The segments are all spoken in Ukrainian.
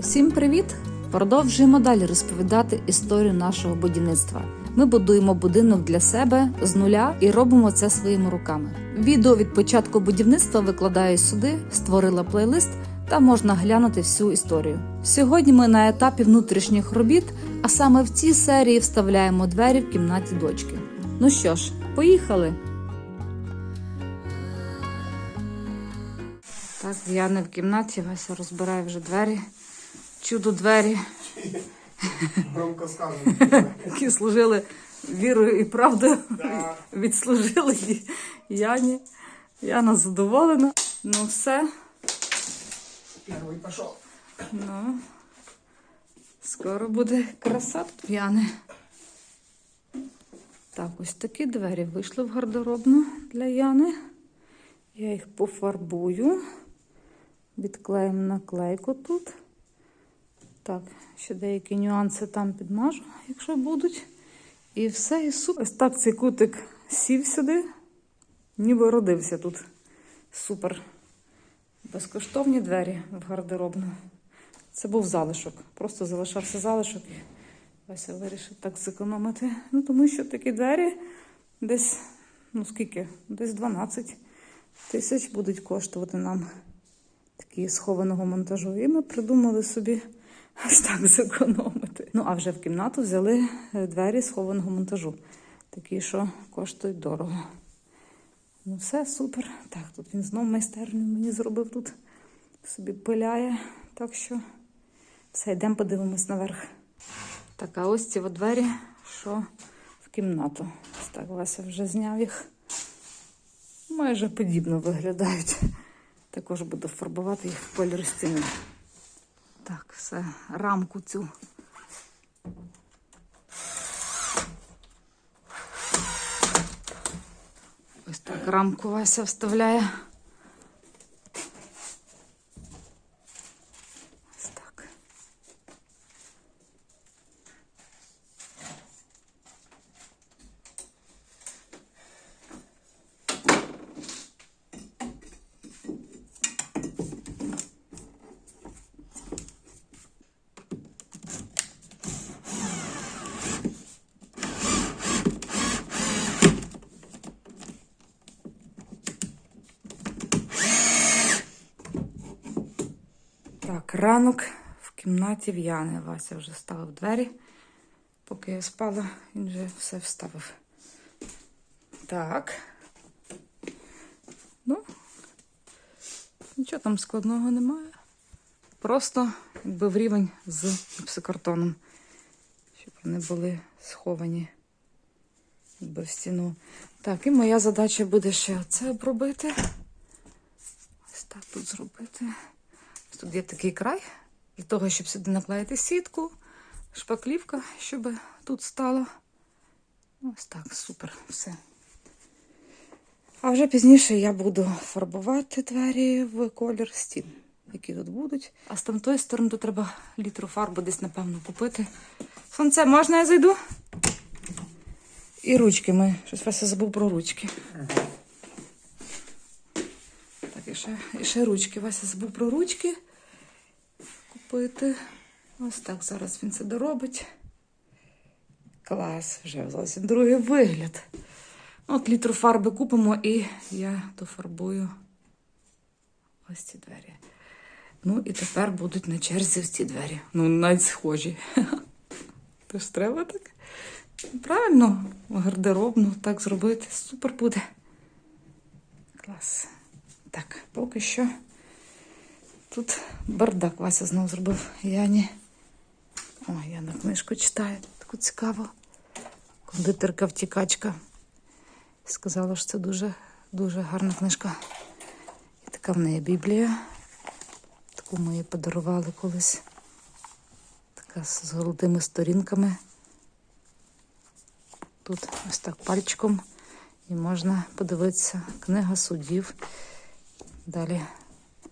Усім привіт! Продовжуємо далі розповідати історію нашого будівництва. Ми будуємо будинок для себе з нуля і робимо це своїми руками. Відео від початку будівництва викладаю сюди, створила плейлист та можна глянути всю історію. Сьогодні ми на етапі внутрішніх робіт, а саме в цій серії вставляємо двері в кімнаті дочки. Ну що ж, поїхали! Так, не в кімнаті, Вася розбирає вже двері. Чудо двері, Громко сказано. які служили вірою і правдою. Да. Відслужили їй Яні. Яна задоволена. Ну все. Первый пошел. Ну, скоро буде краса тут в Яни. Так, ось такі двері вийшли в гардеробну для Яни. Я їх пофарбую. Відклеїмо наклейку тут. Так, ще деякі нюанси там підмажу, якщо будуть. І все, і супер. Ось так цей кутик сів сюди, ніби родився тут. Супер. Безкоштовні двері в гардеробну. Це був залишок. Просто залишався залишок. І Вася вирішив так зекономити. Ну, тому що такі двері десь, ну скільки? Десь 12 тисяч будуть коштувати нам такі схованого монтажу. І ми придумали собі ось так зекономити. Ну, а вже в кімнату взяли е, двері схованого монтажу. Такі, що коштують дорого. Ну, все супер. Так, тут він знов майстерню мені зробив тут. Собі пиляє. Так що все, йдемо подивимось наверх. Так, а ось ці двері, що в кімнату. Так, Вася вже зняв їх. Майже подібно виглядають. Також буду фарбувати їх в кольор стіни. Так, все, рамку цю. Ось так рамку Вася вставляє. Ранок в кімнаті в Яни. Вася вже ставив двері. Поки я спала, він вже все вставив. Так. Ну, нічого там складного немає. Просто якби в рівень з гіпсокартоном, щоб вони були сховані якби в стіну. Так, і моя задача буде ще оце обробити. Ось так тут зробити. Тут є такий край для того, щоб сюди наклеїти сітку, шпаклівка, щоб тут стало. Ось так, супер, все. А вже пізніше я буду фарбувати двері в колір стін, які тут будуть. А з тамтої сторони тут треба літру фарби десь, напевно, купити. Сонце, можна я зайду? І ручки ми. Щось Вася забув про ручки. Так, і ще, і ще ручки. Вася забув про ручки купити. Ось так зараз він це доробить. Клас, вже зовсім другий вигляд. От літру фарби купимо і я дофарбую ось ці двері. Ну і тепер будуть на черзі ось ці двері. Ну, навіть схожі. Тож треба так. Правильно, гардеробну так зробити. Супер буде. Клас. Так, поки що тут бардак Вася знову зробив Яні. О, Яна книжку читає, таку цікаву. Кондитерка втікачка. Сказала, що це дуже, дуже гарна книжка. І така в неї Біблія. Таку ми їй подарували колись. Така з золотими сторінками. Тут ось так пальчиком. І можна подивитися книга суддів. Далі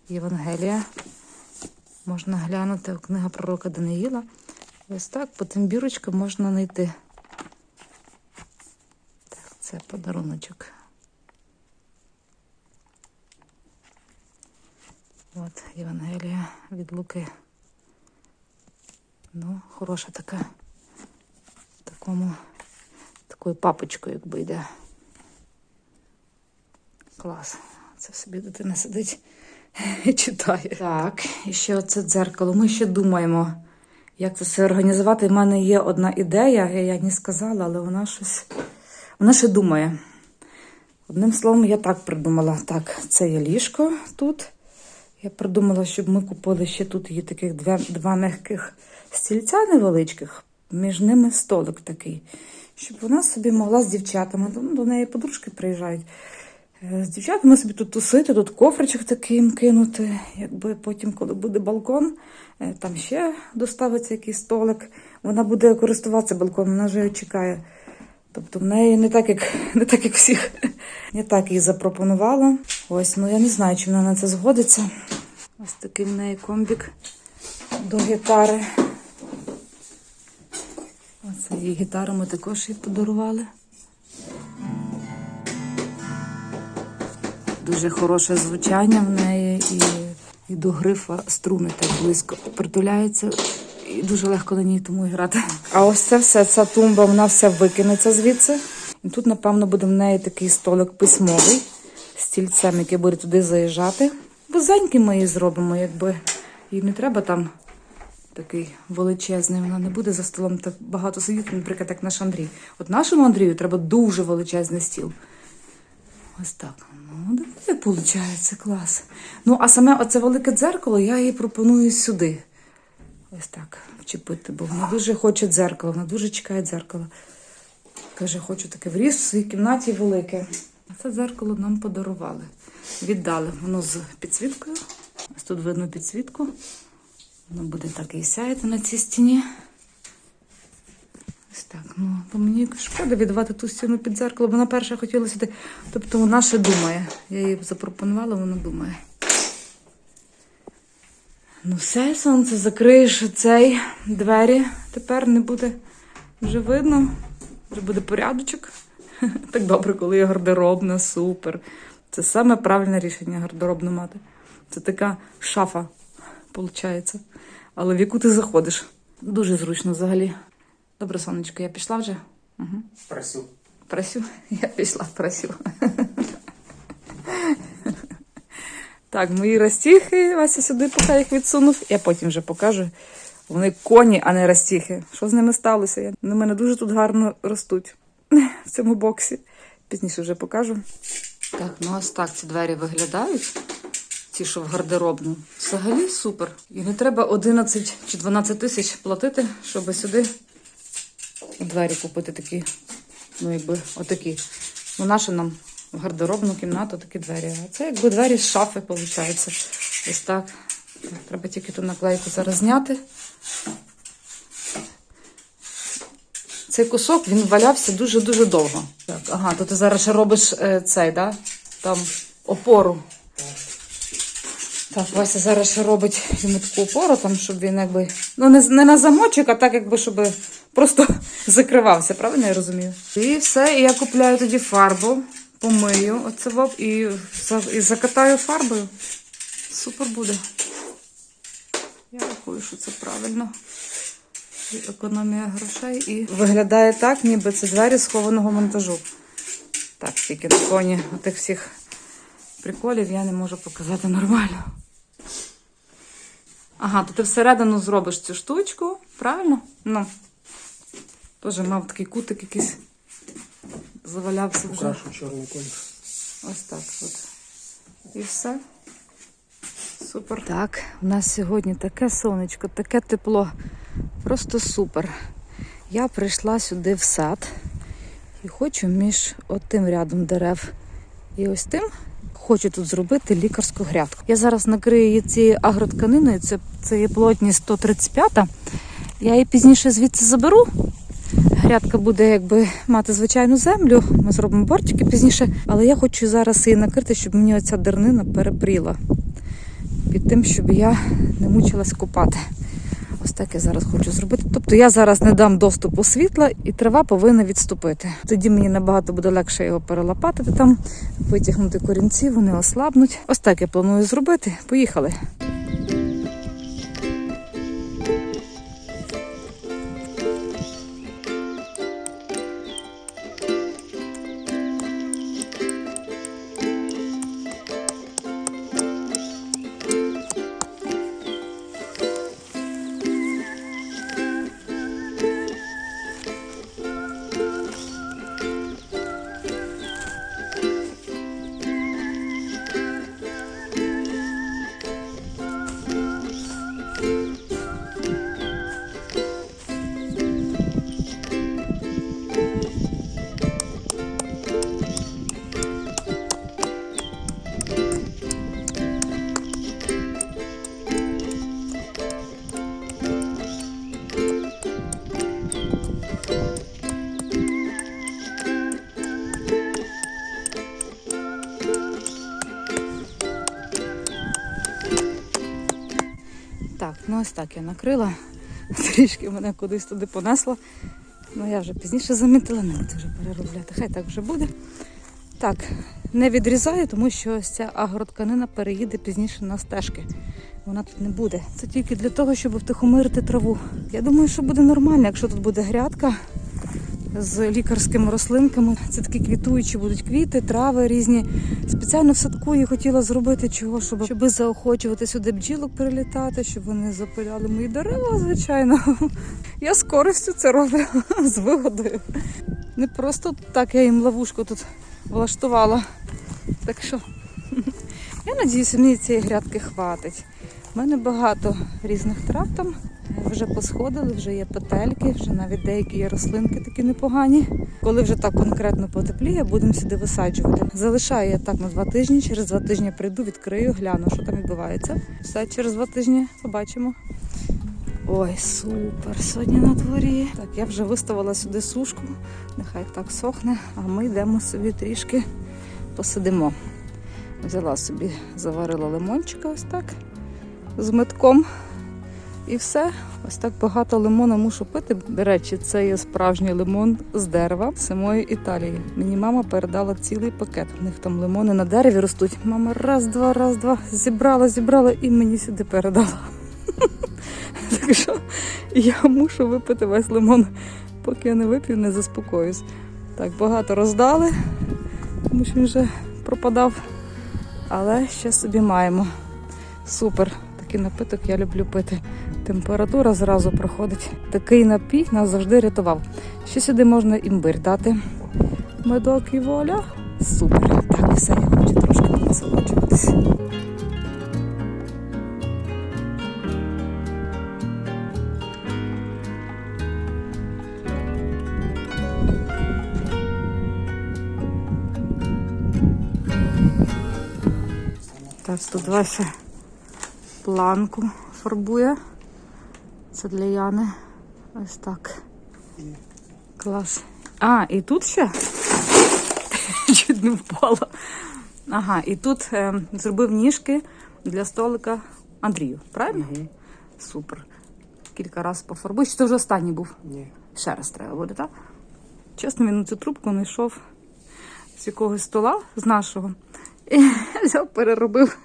Євангелія. Можна глянути книга пророка Даниїла. Ось так, по тим бірочкам можна знайти. Так, це подаруночок. От Євангелія від Луки. Ну, хороша така. Такому, такою папочкою, якби йде. Клас. Це собі дитина сидить читає. Так, і ще оце дзеркало. Ми ще думаємо, як це все організувати. У мене є одна ідея, я їй не сказала, але вона щось. Вона ще думає. Одним словом, я так придумала. Так, це є ліжко тут. Я придумала, щоб ми купили ще тут є таких два, два м'яких стільця невеличких, між ними столик такий, щоб вона собі могла з дівчатами, до неї подружки приїжджають. Е, З дівчатами собі тут тусити, тут кофричок такий їм кинути. Якби потім, коли буде балкон, е, там ще доставиться якийсь столик. Вона буде користуватися балконом, вона вже чекає. Тобто в неї не так, як не так, як всіх. Я так їй запропонувала. Ось, ну я не знаю, чи вона на це згодиться. Ось такий в неї комбік до гітари. Оце її гітару ми також їй подарували. Дуже хороше звучання в неї і, і до грифа струни так близько притуляється. І дуже легко на ній тому грати. А ось це все, ця тумба, вона вся викинеться звідси. І тут, напевно, буде в неї такий столик письмовий з стільцем, який буде туди заїжджати. Вузенький ми її зробимо, якби їй не треба там такий величезний. Вона не буде за столом так багато сидіти, наприклад, як наш Андрій. От нашому Андрію треба дуже величезний стіл. Ось так. Ну, виходить, клас. Ну, а саме оце велике дзеркало я їй пропоную сюди. Ось так вчепити, бо вона дуже хоче дзеркало, вона дуже чекає дзеркало. Каже, хочу таке вріс в своїй кімнаті велике. Це дзеркало нам подарували. Віддали воно з підсвіткою. Ось тут видно підсвітку. Воно буде так і сяяти на цій стіні. Ось так. Ну, бо мені шкода віддавати ту стіну під дзеркало. Вона перша хотіла сюди. Тобто вона ще думає. Я їй запропонувала, вона думає. Ну, все, сонце, закриєш цей двері. Тепер не буде вже видно, вже буде порядочок. Так добре, коли є гардеробна, супер. Це саме правильне рішення гардеробну мати. Це така шафа, виходить. Але в яку ти заходиш. Дуже зручно взагалі. Добре, сонечко, я пішла вже? Угу. Просил. Просю. Я пішла, просю. Так, мої розтіхи, Вася сюди поки їх відсунув. Я потім вже покажу. Вони коні, а не розтіхи. Що з ними сталося? Я- Вони мене дуже тут гарно ростуть в цьому боксі. Пізніше вже покажу. Так, ну ось так ці двері виглядають. Ті, що в гардеробну. Взагалі супер. І не треба 11 чи 12 тисяч платити, щоб сюди двері купити такі. Ну, якби отакі. Ну, наші нам в гардеробну кімнату такі двері. А це якби двері з шафи, виходить. Ось. Так, Треба тільки ту наклейку зараз зняти. Цей кусок він валявся дуже-дуже довго. Так, ага, то ти зараз ще робиш е, цей, да? Там опору. Так, Вася зараз ще робить йому таку опору, там, щоб він якби. Ну, не, не на замочок, а так, якби, щоб просто закривався, правильно я розумію? І все, і я купляю тоді фарбу, помию оце воп і, і закатаю фарбою. Супер буде. Я рахую, що це правильно. І економія грошей і виглядає так, ніби це двері схованого монтажу. Так, тільки на фоні тих всіх приколів я не можу показати нормально. Ага, то ти всередину зробиш цю штучку, правильно? Ну. Теж мав такий кутик якийсь. Завалявся вже. Украшу черный колер. Ось так от. І все. Супер. Так, у нас сьогодні таке сонечко, таке тепло. Просто супер. Я прийшла сюди в сад і хочу між отим рядом дерев і ось тим. Хочу тут зробити лікарську грядку. Я зараз накрию її цією агротканиною, це, це є плотність 135. Я її пізніше звідси заберу. Грядка буде якби мати звичайну землю. Ми зробимо бортики пізніше, але я хочу зараз її накрити, щоб мені оця дернина перепріла. Під тим, щоб я не мучилась купати. Ось так я зараз хочу зробити. Тобто я зараз не дам доступу світла, і трава повинна відступити. Тоді мені набагато буде легше його перелопатити там, витягнути корінці, вони ослабнуть. Ось так я планую зробити. Поїхали. Ось так я накрила. Трішки мене кудись туди понесло. Ну, я вже пізніше замітила, не буду вже переробляти. Хай так вже буде. Так, не відрізаю, тому що ось ця агротканина переїде пізніше на стежки. Вона тут не буде. Це тільки для того, щоб втихомирити траву. Я думаю, що буде нормально, якщо тут буде грядка з лікарськими рослинками. Це такі квітуючі будуть квіти, трави різні. Спеціально в садку я хотіла зробити чого, щоб, щоб заохочувати сюди бджілок прилітати, щоб вони запиляли мої дерева, звичайно. Я з користю це роблю з вигодою. Не просто так я їм ловушку тут влаштувала. Так що я надіюся, мені цієї грядки хватить. У мене багато різних трав там. Вже посходили, вже є петельки, вже навіть деякі є рослинки такі непогані. Коли вже так конкретно потепліє, будемо сюди висаджувати. Залишаю я так на два тижні. Через два тижні прийду, відкрию, гляну, що там відбувається. Все через два тижні побачимо. Ой, супер! Сьогодні на дворі. Так, я вже виставила сюди сушку. Нехай так сохне, а ми йдемо собі трішки посидимо. Взяла собі, заварила лимончика ось так з метком. І все. Ось так багато лимона мушу пити. До речі, це є справжній лимон з дерева самої Італії. Мені мама передала цілий пакет. У них там лимони на дереві ростуть. Мама раз, два, раз, два зібрала, зібрала і мені сюди передала. Так що я мушу випити весь лимон. Поки я не вип'ю, не заспокоюсь. Так, багато роздали, тому що він вже пропадав. Але ще собі маємо. Супер. Такий напиток я люблю пити. Температура зразу проходить. Такий напій нас завжди рятував. Ще сюди можна імбир дати. Медок і воля. Супер. Так, все, я хочу трошки насолоджуватися. Так, тут Вася планку фарбує. Це для Яни. Ось так. Клас. А, і тут ще? Чуть не впала. Ага, і тут е, зробив ніжки для столика Андрію, правильно? Угу. Супер. Кілька разів пофарбуй. Чи це вже останній був? Ні. Ще раз треба буде, так? Чесно, він на цю трубку не йшов з якогось стола, з нашого. І взяв, переробив.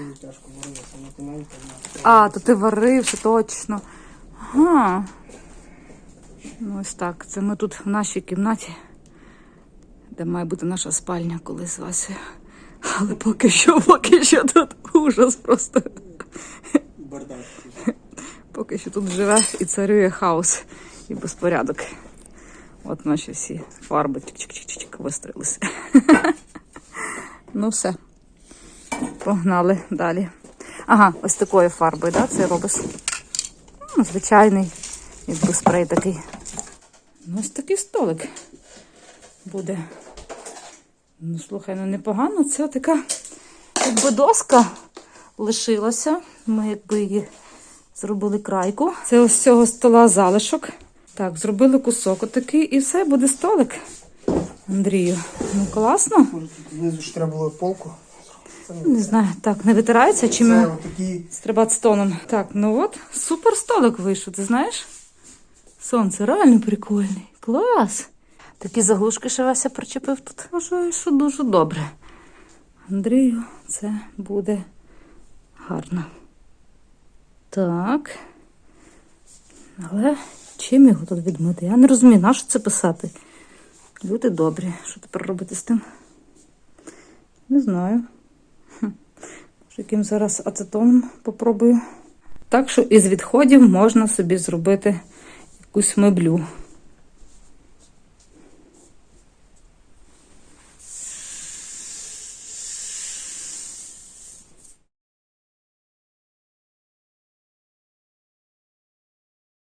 Дуже тяжко ворилося на тоненько. А, то ти варив, точно. Ага. Ну, ось так. Це ми тут в нашій кімнаті, де має бути наша спальня колись Вася. Але поки що, поки що тут ужас просто. Бардак. Поки що тут живе і царює хаос і безпорядок. От наші всі фарби чик-чик-чик-чик вистрілися. Ну все. Погнали далі. Ага, ось такою фарбою, да, це робиш? Ну, звичайний, якби спрей такий. Ну, ось такий столик буде. Ну, слухай, ну непогано. Це така, якби доска лишилася. Ми якби її зробили крайку. Це ось цього стола залишок. Так, зробили кусок отакий і все, буде столик. Андрію. Ну класно. Знизу ж треба було полку. Це не знаю, так, не витирається чи ми отакі стрибати. Так, ну от, супер столик вийшов, ти знаєш? Сонце реально прикольний. Клас. Такі заглушки ще Вася причепив тут. Вважаю, що дуже добре. Андрію, це буде гарно. Так. Але чим його тут відмити? Я не розумію, на що це писати? Люди добрі. Що тепер робити з тим? Не знаю. Яким зараз ацетоном попробую. Так що із відходів можна собі зробити якусь меблю.